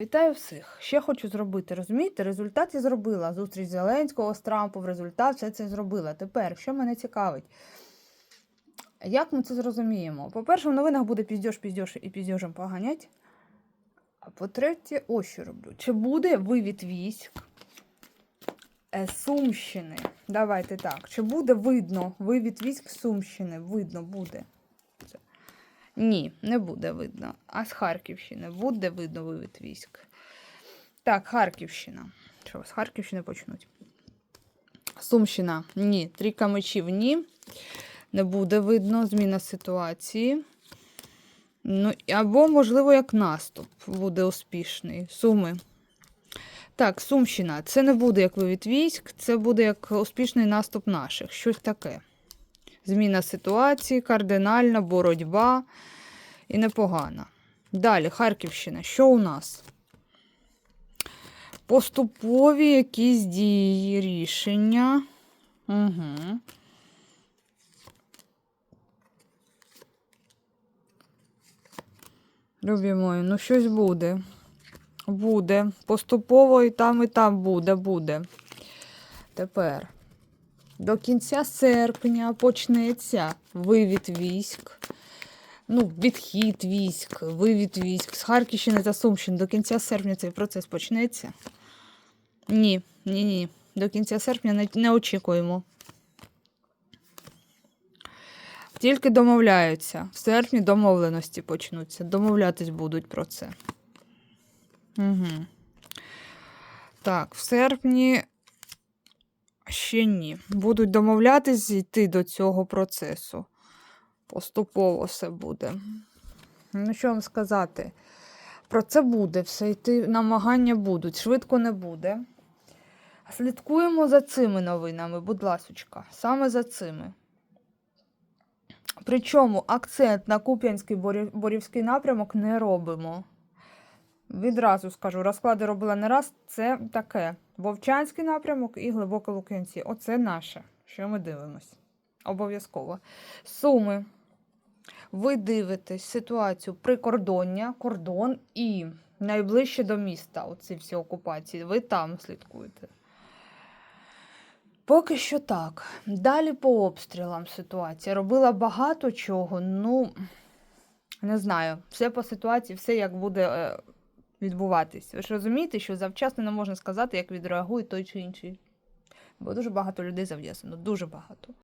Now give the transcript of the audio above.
Вітаю всіх. Ще хочу зробити. Розумієте, результат я зробила. Зустріч Зеленського з Трампом, результат все це зробила. Тепер, що мене цікавить? Як ми це зрозуміємо? По-перше, в новинах буде піздьош, піздьош і піздьожем поганять. А по-третє, ось що роблю. Чи буде вивід військ е, Сумщини? Давайте так. Чи буде видно вивід військ Сумщини? Видно буде. Ні, не буде видно. А з Харківщини буде видно вивід військ. Так, Харківщина. Що, з Харківщини почнуть? Сумщина. Ні. Трійка мечів ні. Не буде видно зміна ситуації. Ну, або, можливо, як наступ буде успішний. Суми. Так, Сумщина. Це не буде як вивід військ, це буде як успішний наступ наших. Щось таке. Зміна ситуації, кардинальна боротьба і непогана. Далі, Харківщина. Що у нас? Поступові якісь дії, рішення. Угу. Любі мої, ну щось буде. Буде. Поступово і там, і там буде, буде. Тепер. До кінця серпня почнеться вивід військ. Ну, відхід військ, вивід військ з Харківщини та Сумщини. До кінця серпня цей процес почнеться. Ні, ні, ні. До кінця серпня не, не очікуємо. Тільки домовляються. В серпні домовленості почнуться. Домовлятись будуть про це. Угу. Так, в серпні ще ні. Будуть домовлятись йти до цього процесу. Поступово все буде. Ну, що вам сказати? Про це буде все йти, намагання будуть. Швидко не буде. Слідкуємо за цими новинами, будь ласочка, саме за цими. Причому акцент на Куп'янський Борівський напрямок не робимо. Відразу скажу, розклади робила не раз. Це таке. Вовчанський напрямок і глибоке Лук'янці. Оце наше, що ми дивимось. Обов'язково. Суми. Ви дивитесь ситуацію прикордоння, кордон і найближче до міста. Оці всі окупації. Ви там слідкуєте. Поки що так. Далі по обстрілам ситуація. Робила багато чого. Ну, не знаю. Все по ситуації, все як буде е, відбуватись. Ви ж розумієте, що завчасно не можна сказати, як відреагує той чи інший. Бо дуже багато людей зав'язано, дуже багато.